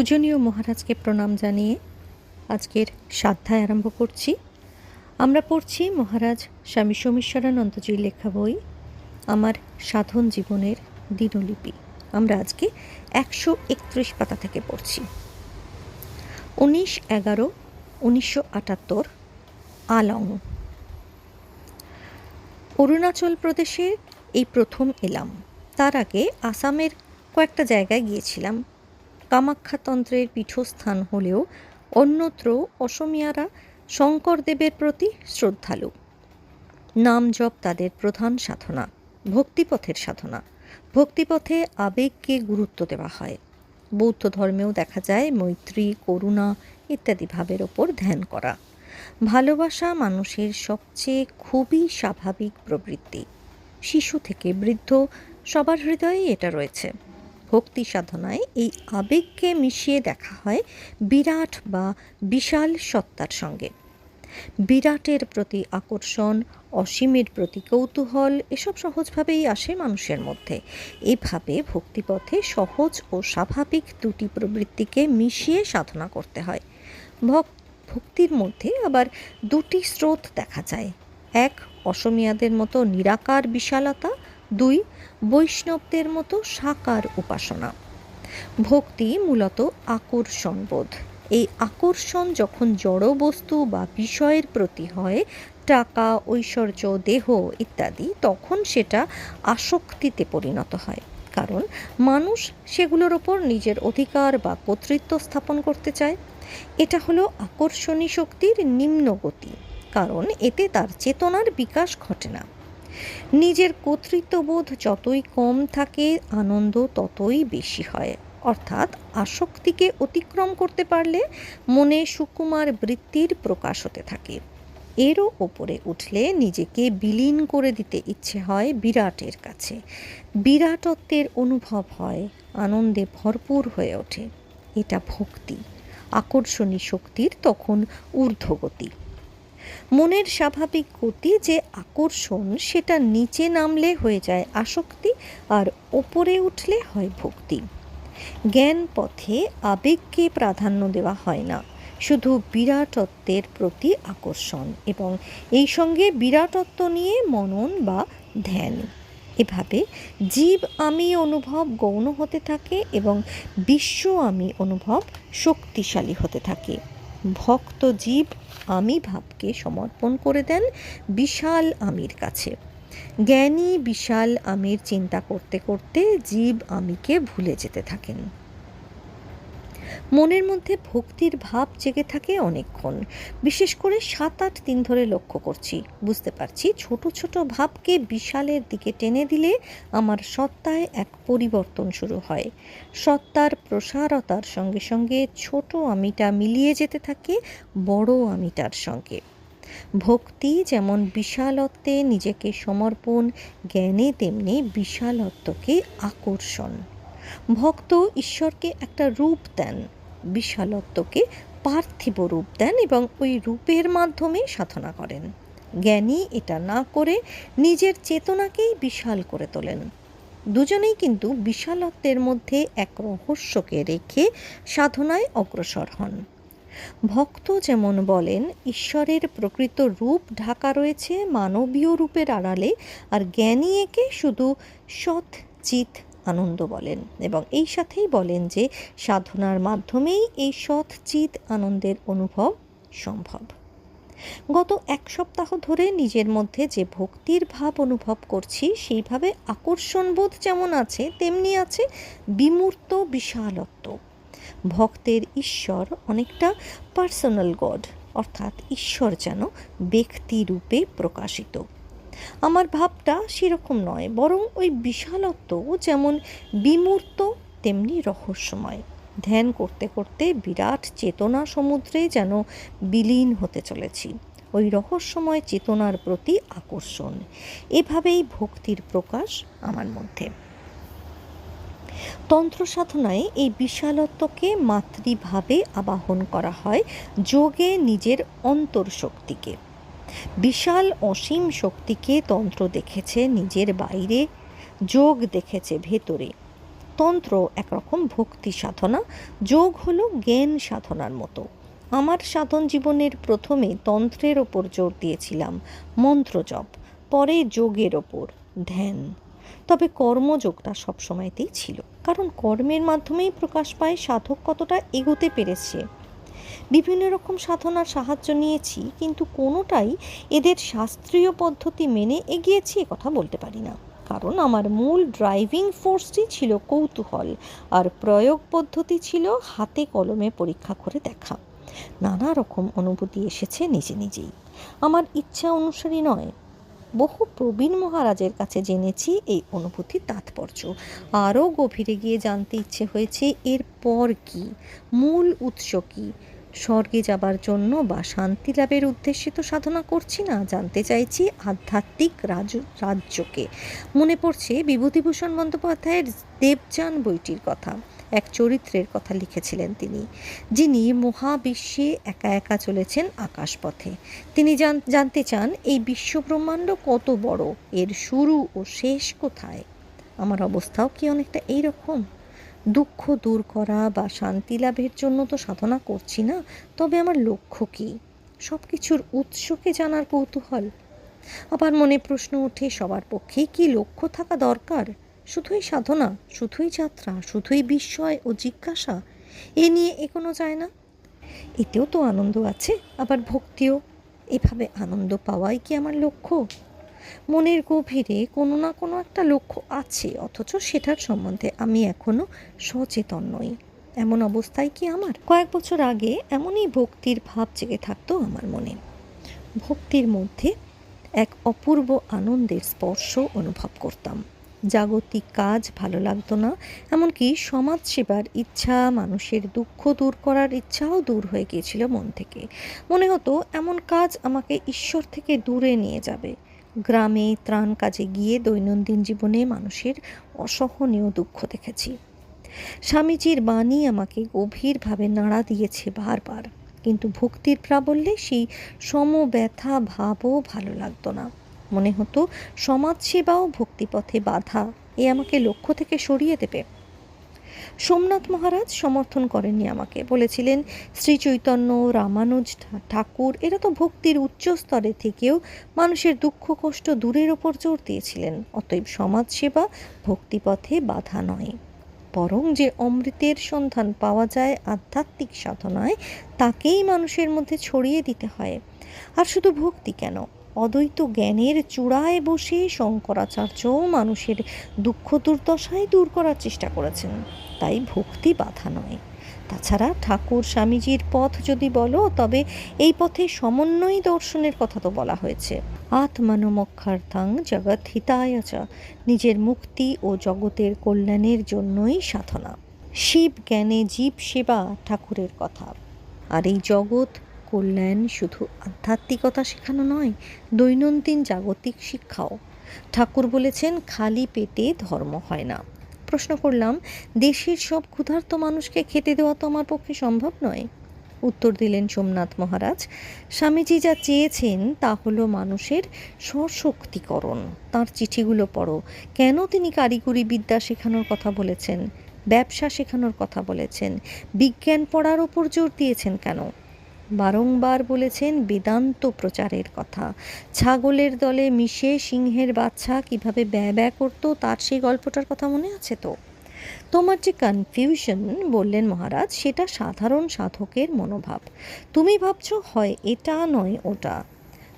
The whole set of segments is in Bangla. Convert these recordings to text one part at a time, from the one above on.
পূজনীয় মহারাজকে প্রণাম জানিয়ে আজকের সাধ্যায় আরম্ভ করছি। আমরা পড়ছি মহারাজ স্বামী সোমেশ্বরানন্দজির লেখা বই, আমার সাধন জীবনের দিনলিপি। আমরা আজকে একশো একত্রিশ পাতা থেকে পড়ছি। উনিশ এগারো উনিশশো আটাত্তর আলং। অরুণাচল প্রদেশে এই প্রথম এলাম। তার আগে আসামের কয়েকটা জায়গায় গিয়েছিলাম। কামাখ্যাতন্ত্রের পীঠস্থান হলেও অন্যত্র অসমিয়ারা শঙ্করদেবের প্রতি শ্রদ্ধালু। নাম জপ তাদের প্রধান সাধনা, ভক্তিপথের সাধনা। ভক্তিপথে আবেগকে গুরুত্ব দেওয়া হয়। বৌদ্ধ ধর্মেও দেখা যায় মৈত্রী, করুণা ইত্যাদি ভাবের ওপর ধ্যান করা। ভালোবাসা মানুষের সবচেয়ে খুবই স্বাভাবিক প্রবৃত্তি। শিশু থেকে বৃদ্ধ, সবার হৃদয়েই এটা রয়েছে। ভক্তি সাধনায় এই আবেগকে মিশিয়ে দেখা হয় বিরাট বা বিশাল সত্তার সঙ্গে। বিরাটের প্রতি আকর্ষণ, অসীমের প্রতি কৌতূহল এসব সহজভাবেই আসে মানুষের মধ্যে। এভাবে ভক্তিপথে সহজ ও স্বাভাবিক দুটি প্রবৃত্তিকে মিশিয়ে সাধনা করতে হয়। ভক্ত ভক্তির মধ্যে আবার দুটি স্রোত দেখা যায়। এক, অসমিয়াদের মতো নিরাকার বিশালতা দুই, বৈষ্ণবদের মতো সাকার উপাসনা। ভক্তি মূলত আকর্ষণবোধ এই আকর্ষণ যখন জড় বস্তু বা বিষয়ের প্রতি হয়, টাকা, ঐশ্বর্য, দেহ ইত্যাদি, তখন সেটা আসক্তিতে পরিণত হয়। কারণ মানুষ সেগুলোর ওপর নিজের অধিকার বা কর্তৃত্ব স্থাপন করতে চায়। এটা হলো আকর্ষণী শক্তির নিম্ন গতি কারণ এতে তার চেতনার বিকাশ ঘটে না। নিজের কর্তৃত্ববোধ যতই কম থাকে, আনন্দ ততই বেশি হয়। অর্থাৎ আসক্তিকে অতিক্রম করতে পারলে মনে সুকুমার বৃত্তির প্রকাশ হতে থাকে। এরও ওপরে উঠলে নিজেকে বিলীন করে দিতে ইচ্ছে হয় বিরাটের কাছে। বিরাটত্বের অনুভব হয়, আনন্দে ভরপুর হয়ে ওঠে। এটা ভক্তি। আকর্ষণী শক্তির তখন ঊর্ধ্বগতি। মনের স্বাভাবিক গতি যে আকর্ষণ, সেটা নিচে নামলে হয়ে যায় আসক্তি আর ওপরে উঠলে হয় ভক্তি। জ্ঞান পথে আবেগকে প্রাধান্য দেওয়া হয় না, শুধু বিরাটত্বের প্রতি আকর্ষণ এবং এই সঙ্গে বিরাটত্ব নিয়ে মনন বা ধ্যান। এভাবে জীব আমি অনুভব গৌণ হতে থাকে এবং বিশ্ব আমি অনুভব শক্তিশালী হতে থাকে। ভক্ত জীব আমি ভাবকে সমর্পণ করে দেন বিশাল আমির কাছে। জ্ঞানী বিশাল আমির চিন্তা করতে করতে জীব আমিকে ভুলে যেতে থাকেন। মনের মধ্যে ভক্তির ভাব জেগে থাকে অনেকক্ষণ। বিশেষ করে সাত আট দিন ধরে লক্ষ্য করছি। বুঝতে পারছি ছোট ছোট ভাবকে বিশালের দিকে টেনে দিলে আমার সত্তায় এক পরিবর্তন শুরু হয়। সত্তার প্রসারতার সঙ্গে সঙ্গে ছোট আমিটা মিলিয়ে যেতে থাকে, বড় আমিটার সঙ্গে। ভক্তি যেমন বিশালত্বে নিজেকে সমর্পণ, জ্ঞানে তেমনি বিশালত্বকে আকর্ষণ। ভক্ত ঈশ্বরকে একটা রূপ দেন। বিশালত্বকে পার্থিব রূপ দেন এবং ওই রূপের মাধ্যমে সাধনা করেন। জ্ঞানী এটা না করে নিজের চেতনাকেই বিশাল করে তোলেন। দুজনেই কিন্তু বিশালত্বের মধ্যে এক রহস্যকে রেখে সাধনায় অগ্রসর হন। ভক্ত যেমন বলেন, ঈশ্বরের প্রকৃত রূপ ঢাকা রয়েছে মানবীয় রূপের আড়ালে, আর জ্ঞানী একে শুধু সৎ চিত আনন্দ বলেন এবং এই সাথেই বলেন যে সাধনার মাধ্যমেই এই সৎ চিত আনন্দের অনুভব সম্ভব। গত এক সপ্তাহ ধরে নিজের মধ্যে যে ভক্তির ভাব অনুভব করছি, সেইভাবে আকর্ষণবোধ যেমন আছে, তেমনি আছে বিমূর্ত বিশালত্ব। ভক্তের ঈশ্বর অনেকটা পার্সোনাল গড, অর্থাৎ ঈশ্বর যেন ব্যক্তি রূপে প্রকাশিত। আমার ভাবটা সেরকম নয়, বরং ওই বিশালত্ব যেমন বিমূর্ত, তেমনি রহস্যময়। ধ্যান করতে করতে বিরাট চেতনা সমুদ্রে যেন বিলীন হতে চলেছি। ওই রহস্যময় চেতনার প্রতি আকর্ষণ। এভাবেই ভক্তির প্রকাশ আমার মধ্যে। তন্ত্র সাধনায় এই বিশালত্বকে মাতৃভাবে আবাহন করা হয় যোগে নিজের অন্তর্শক্তিকে। বিশাল অসীম শক্তিকে তন্ত্র দেখেছে, নিজের বাইরে যোগ দেখেছে ভেতরে। তন্ত্র একরকম ভক্তি সাধনা, যোগ হলো জ্ঞান সাধনার মতো। আমার সাধন জীবনের প্রথমে তন্ত্রের ওপর জোর দিয়েছিলাম, মন্ত্র জপ, পরে যোগের ওপর, ধ্যান। তবে কর্মযোগটা সবসময়তেই ছিল, কারণ কর্মের মাধ্যমেই প্রকাশ পায় সাধক কতটা এগোতে পেরেছে। বিভিন্ন রকম সাধনার সাহায্য নিয়েছি, কিন্তু কোনোটাই এদের শাস্ত্রীয় পদ্ধতি মেনে এগিয়েছি কথা বলতে পারি না। কারণ আমার মূল ড্রাইভিং ফোর্সটি ছিল কৌতূহল, আর প্রয়োগ পদ্ধতি ছিল হাতে কলমে পরীক্ষা করে দেখা। নানা রকম অনুভূতি এসেছে নিজে নিজেই। আমার ইচ্ছা অনুসারী নয়, বহু প্রবীণ মহারাজের কাছে জেনেছি এই অনুভূতির তাৎপর্য। আরও গভীরে গিয়ে জানতে ইচ্ছে হয়েছে এর পর কি? মূল উৎস কী? স্বর্গে যাবার জন্য বা শান্তি লাভের উদ্দেশ্যে তো সাধনা করছি না, জানতে চাইছি আধ্যাত্মিক রাজ, রাজ্যকে। মনে পড়ছে বিভূতিভূষণ বন্দ্যোপাধ্যায়ের দেবযান বইটির কথা, এক চরিত্রের কথা লিখেছিলেন তিনি, যিনি মহাবিশ্বে একা একা চলেছেন আকাশপথে। তিনি জানতে চান এই বিশ্বব্রহ্মাণ্ড কত বড়, এর শুরু ও শেষ কোথায়? আমার অবস্থাও কি অনেকটা এই রকম দুঃখ দূর করা বা শান্তি লাভের জন্য তো সাধনা করছি না, তবে আমার লক্ষ্য কী? সব কিছুর উৎসকে জানার কৌতূহল? আবার মনে প্রশ্ন ওঠে, সবার পক্ষেই কি লক্ষ্য থাকা দরকার? শুধুই সাধনা, শুধুই যাত্রা, শুধুই বিস্ময় ও জিজ্ঞাসা, এ নিয়ে এগোনো যায় না? এতেও তো আনন্দ আছে, আবার ভক্তিও। এভাবে আনন্দ পাওয়াই কি আমার লক্ষ্য? মনের গভীরে কোনো না কোনো একটা লক্ষ্য আছে, অথচ সেটার সম্বন্ধে আমি এখনও সচেতন নই। এমন অবস্থায় কি আমার? কয়েক বছর আগে এমনই ভক্তির ভাব জেগে থাকতো আমার মনে। ভক্তির মধ্যে এক অপূর্ব আনন্দের স্পর্শ অনুভব করতাম। জাগতিক কাজ ভালো লাগতো না, এমনকি সমাজ সেবার ইচ্ছা, মানুষের দুঃখ দূর করার ইচ্ছাও দূর হয়ে গিয়েছিল মন থেকে। মনে হতো, এমন কাজ আমাকে ঈশ্বর থেকে দূরে নিয়ে যাবে। গ্রামে ত্রাণ কাজে গিয়ে দৈনন্দিন জীবনে মানুষের অসহনীয় দুঃখ দেখেছি। স্বামীজির বাণী আমাকে গভীরভাবে নাড়া দিয়েছে বারবার, কিন্তু ভক্তির প্রাবল্যে সেই সমব্যথা ভাবও ভালো লাগতো না। মনে হতো, সমাজসেবাও ভক্তিপথে বাধা, এ আমাকে লক্ষ্য থেকে সরিয়ে দেবে। সোমনাথ মহারাজ সমর্থন করেননি আমাকে। বলেছিলেন, শ্রী চৈতন্য, রামানুজ ঠাকুর, এরা তো ভক্তির উচ্চ স্তরে থেকেও মানুষের দুঃখ, কষ্ট দূরের ওপর জোর দিয়েছিলেন। অতএব সমাজসেবা ভক্তিপথে বাধা নয়। বরং যে অমৃতের সন্ধান পাওয়া যায় আধ্যাত্মিক সাধনায়, তাকেই মানুষের মধ্যে ছড়িয়ে দিতে হয়। আর শুধু ভক্তি কেন? অদ্বৈত জ্ঞানের চূড়ায় বসে শঙ্করাচার্য মানুষের দুঃখ দুর্দশায় দূর করার চেষ্টা করেছেন। তাই ভক্তি বাধা নয়। তাছাড়া ঠাকুর স্বামীজির পথ যদি বলো, তবে এই পথে সমন্বয় দর্শনের কথা তো বলা হয়েছে। আত্মানমক্ষার্থাং জগৎ হিতায়চা নিজের মুক্তি ও জগতের কল্যাণের জন্যই সাধনা। শিব জ্ঞানে জীব সেবা ঠাকুরের কথা। আর এই জগৎ কল্যাণ শুধু আধ্যাত্মিকতা শেখানো নয়, দৈনন্দিন জাগতিক শিক্ষাও। ঠাকুর বলেছেন, খালি পেটে ধর্ম হয় না। প্রশ্ন করলাম, দেশের সব ক্ষুধার্ত মানুষকে খেতে দেওয়া তো আমার পক্ষে সম্ভব নয়? উত্তর দিলেন সোমনাথ মহারাজ, স্বামীজি যা চেয়েছেন তা হলো মানুষের সশক্তিকরণ। তার চিঠিগুলো পড়ো। কেন তিনি কারিগরি বিদ্যা শেখানোর কথা বলেছেন? ব্যবসা শেখানোর কথা বলেছেন? বিজ্ঞান পড়ার ওপর জোর দিয়েছেন কেন? বারংবার বলেছেন বেদান্ত প্রচারের কথা। ছাগলের দলে মিশে সিংহের বাচ্চা কীভাবে ব্যয় ব্যয় করতো, তার সেই গল্পটার কথা মনে আছে তো? তোমার যে কনফিউশন বললেন মহারাজ, সেটা সাধারণ সাধকের মনোভাব। তুমি ভাবছ, হয় এটা নয় ওটা।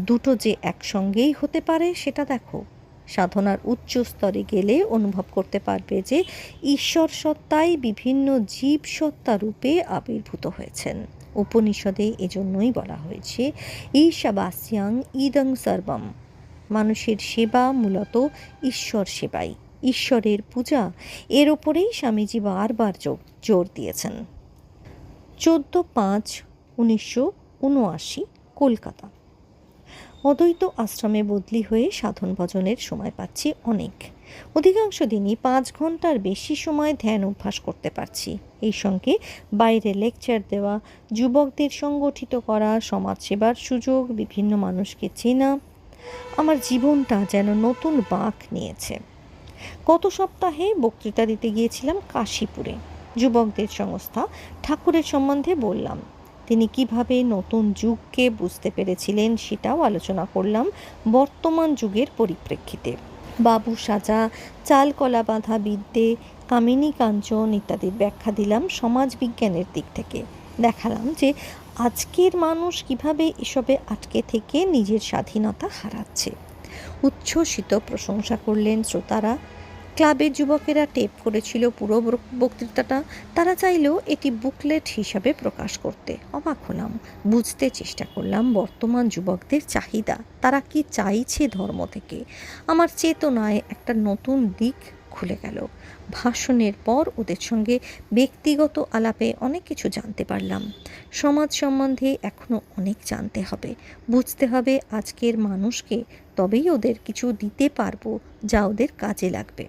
দুটো যে একসঙ্গেই হতে পারে, সেটা দেখো। সাধনার উচ্চ স্তরে গেলে অনুভব করতে পারবে যে ঈশ্বর সত্তাই বিভিন্ন জীব সত্তা রূপে আবির্ভূত হয়েছেন। উপনিষদে এজন্যই বলা হয়েছে ঈশাবাস্যাং ইদং সর্বম। মানুষের সেবা মূলত ঈশ্বর সেবাই। ঈশ্বরের পূজা, এর ওপরেই স্বামীজি বারবার জোর দিয়েছেন। চোদ্দ পাঁচ, উনিশশো উনআশি, কলকাতা। অদ্বৈত আশ্রমে বদলি হয়ে সাধন ভজনের সময় পাচ্ছি অনেক। অধিকাংশ দিনই পাঁচ ঘণ্টার বেশি সময় ধ্যান অভ্যাস করতে পারছি। এই সঙ্গে বাইরে লেকচার দেওয়া, যুবকদের সংগঠিত করা, সমাজসেবার সুযোগ, বিভিন্ন মানুষকে চেনা, আমার জীবনটা যেন নতুন বাঁক নিয়েছে। গত সপ্তাহে বক্তৃতা দিতে গিয়েছিলাম কাশীপুরে। যুবকদের সংস্থা ঠাকুরের সম্বন্ধে বললাম তিনি কীভাবে নতুন যুগকে বুঝতে পেরেছিলেন সেটাও আলোচনা করলাম বর্তমান যুগের পরিপ্রেক্ষিতে। বাবু সাজা, চাল কলা বাঁধা বিদ্যে, কামিনী কাঞ্চন ইত্যাদির ব্যাখ্যা দিলাম সমাজবিজ্ঞানের দিক থেকে। দেখালাম যে আজকের মানুষ কীভাবে এসবে আটকে থেকে নিজের স্বাধীনতা হারাচ্ছে। উচ্ছ্বসিত প্রশংসা করলেন শ্রোতারা ক্লাবের যুবকেরা টেপ করেছিল পুরো বক্তৃতাটা। তারা চাইলেও এটি বুকলেট হিসাবে প্রকাশ করতে। অবাক হলাম। বুঝতে চেষ্টা করলাম বর্তমান যুবকদের চাহিদা। তারা কি চাইছে ধর্ম থেকে? আমার চেতনায় একটা নতুন দিক খুলে গেল। ভাষণের পর ওদের সঙ্গে ব্যক্তিগত আলাপে অনেক কিছু জানতে পারলাম। সমাজ সম্বন্ধে এখনও অনেক জানতে হবে। বুঝতে হবে আজকের মানুষকে তবেই ওদের কিছু দিতে পারব যা ওদের কাজে লাগবে।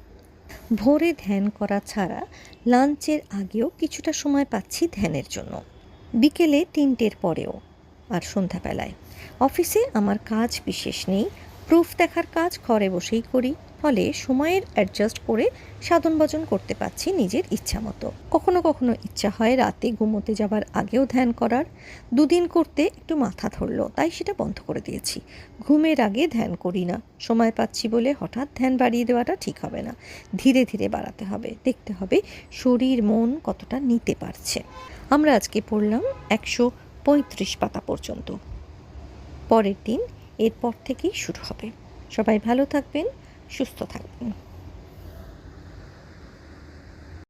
ভোরে ধ্যান করা ছাড়া লাঞ্চের আগেও কিছুটা সময় পাচ্ছি ধ্যানের জন্য। বিকেলে তিনটের পরেও, আর সন্ধ্যাবেলায়। অফিসে আমার কাজ বিশেষ নেই। প্রুফ দেখার কাজ ঘরে বসেই করি। ফলে সময়ের অ্যাডজাস্ট করে সাধন ভজন করতে পারছি নিজের ইচ্ছা মতো। কখনো কখনো ইচ্ছা হয় রাতে ঘুমোতে যাবার আগেও ধ্যান করার। দুদিন করতে একটু মাথা ধরলো, তাই সেটা বন্ধ করে দিয়েছি। ঘুমের আগে ধ্যান করি না। সময় পাচ্ছি বলে হঠাৎ ধ্যান বাড়িয়ে দেওয়াটা ঠিক হবে না। ধীরে ধীরে বাড়াতে হবে। দেখতে হবে শরীর মন কতটা নিতে পারছে। আমরা আজকে পড়লাম একশো পঁয়ত্রিশ পাতা পর্যন্ত। পরের দিন এরপর থেকেই শুরু হবে। সবাই ভালো থাকবেন। সুস্থ থাকবেন।